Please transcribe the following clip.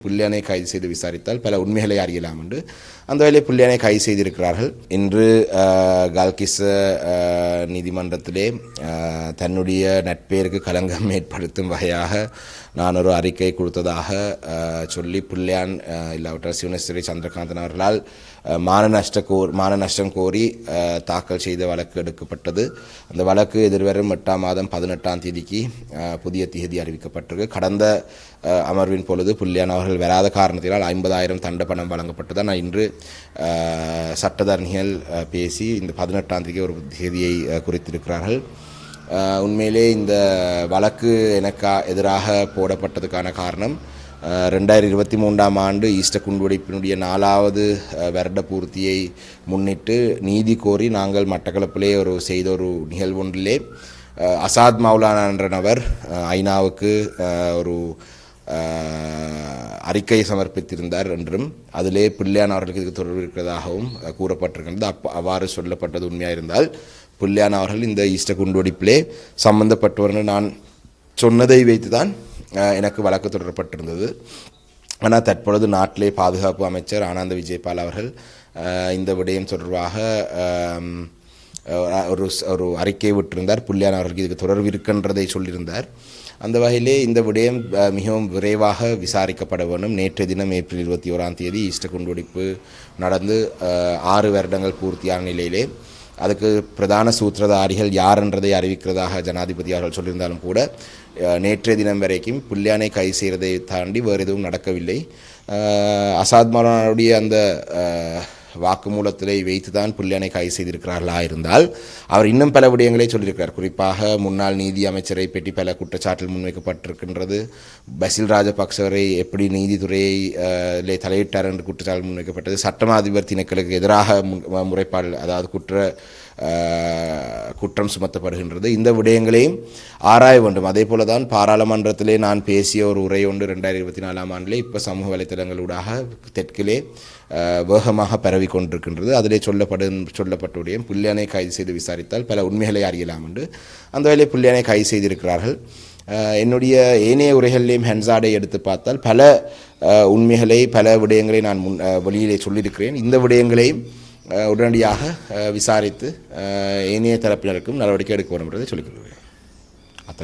புல்லியானை கைது செய்து விசாரித்தால் பல உண்மைகளை அறியலாம் என்று அந்த வேலை புல்லியானை கைது செய்திருக்கிறார்கள் இன்று கால்கிஸ் நீதிமன்றத்திலே தன்னுடைய நட்பேருக்கு களங்கம் ஏற்படுத்தும் வகையாக நான் ஒரு அறிக்கை கொடுத்ததாக சொல்லி புல்லியான் இல்லாவிட்டால் சிவனேஸ்வரி சந்திரகாந்தன் அவர்களால் மான நஷ்ட கோர் மான நஷ்டம் கோரி தாக்கல் செய்த வழக்கு எடுக்கப்பட்டது அந்த வழக்கு எதிர்வரும் எட்டாம் மாதம் பதினெட்டாம் தேதிக்கு புதிய தேதி அறிவிக்கப்பட்டிருக்கு கடந்த அமர்வின் பொழுது புல்லியான் அவர்கள் வராத காரணத்தினால் ஐம்பதாயிரம் தண்ட பணம் வழங்கப்பட்டது நான் இன்று சட்டத்தரணிகள் பேசி இந்த பதினெட்டாம் தேதி ஒரு தேதியை குறித்திருக்கிறார்கள். உண்மையிலே இந்த வழக்கு எனக்கா எதிராக போடப்பட்டதுக்கான காரணம் ரெண்டாயிரத்தி இருபத்தி மூன்றாம் ஆண்டு ஈஸ்டர் குண்டுவெடிப்பினுடைய நாலாவது வருட பூர்த்தியை முன்னிட்டு நீதி கோரி நாங்கள் மட்டக்களப்பிலே ஒரு செய்த ஒரு நிகழ்வொன்றிலே அசாத் மௌலானா என்ற ஐநாவுக்கு ஒரு அறிக்கை சமர்ப்பித்திருந்தார் என்றும் அதிலே பிள்ளையான் அவர்களுக்கு இதுக்கு தொடர்பு இருக்கிறதாகவும் கூறப்பட்டிருக்கின்றது. அப் அவ்வாறு சொல்லப்பட்டது உண்மையாக இருந்தால் பிள்ளையான் அவர்கள் இந்த ஈஸ்டர் குண்டுவெடிப்பிலே சம்பந்தப்பட்டவர்கள் நான் சொன்னதை வைத்து தான் எனக்கு வழக்கு தொடரப்பட்டிருந்தது. ஆனால் தற்பொழுது நாட்டிலே பாதுகாப்பு அமைச்சர் ஆனந்த விஜயபால் அவர்கள் இந்த விடயம் தொடர்பாக ஒரு ஒரு அறிக்கை விட்டிருந்தார். புல்லியான் அவர்களுக்கு இதுக்கு தொடர்பு இருக்கின்றதை சொல்லியிருந்தார். அந்த வகையிலே இந்த விடயம் மிகவும் விரைவாக விசாரிக்கப்பட வேண்டும். நேற்றைய தினம் ஏப்ரல் இருபத்தி ஓராம் தேதி ஈஸ்டர் குண்டுவெடிப்பு நடந்து ஆறு வருடங்கள் பூர்த்தியான நிலையிலே. அதுக்கு பிரதான சூத்திரதாரிகள் யார் என்றதை அறிவிக்கிறதாக ஜனாதிபதி அவர்கள் சொல்லியிருந்தாலும் கூட நேற்றைய தினம் வரைக்கும் புல்லியானை கை செய்கிறதை தாண்டி வேறு எதுவும் நடக்கவில்லை. அசாத் மௌலானாவுடைய அந்த வாக்குமூலத்திலே வைத்து தான் கைது செய்திருக்கிறார்களா இருந்தால் அவர் இன்னும் பல விடயங்களை சொல்லியிருக்கிறார். குறிப்பாக முன்னாள் நீதி அமைச்சரை பற்றி பல குற்றச்சாட்டில் முன்வைக்கப்பட்டிருக்கின்றது. பசில் ராஜபக்சவரை எப்படி நீதித்துறையை தலையிட்டார் என்று குற்றச்சாட்டு முன்வைக்கப்பட்டது. சட்டமா அதிபர் திணைக்களுக்கு எதிராக முறைப்பாடு அதாவது குற்ற குற்றம் சுமத்தப்படுகின்றது. இந்த விடயங்களையும் ஆராய வேண்டும். அதே போல தான் பாராளுமன்றத்திலே நான் பேசிய ஒரு உரை ஒன்று ரெண்டாயிரத்தி இருபத்தி நாலாம் ஆண்டிலே இப்போ சமூக வலைத்தளங்களூடாக தெற்கிலே வேகமாக பரவி கொண்டிருக்கின்றது. அதிலே சொல்லப்படும் சொல்லப்பட்டுடைய புல்லியானை கைது செய்து விசாரித்தால் பல உண்மைகளை அறியலாம் என்று. அந்த வேலை புல்லியானை கைது செய்திருக்கிறார்கள். என்னுடைய ஏனைய உரைகளிலேயும் ஹென்சாடை எடுத்து பார்த்தால் பல உண்மைகளை பல விடயங்களை நான் முன் வெளியிலே சொல்லியிருக்கிறேன். இந்த விடயங்களையும் உடனடியாக விசாரித்து இணைய ஏனைய தரப்பினருக்கும் நடவடிக்கை எடுக்க வேண்டும் என்பதை சொல்லிக்கொள்கிறேன்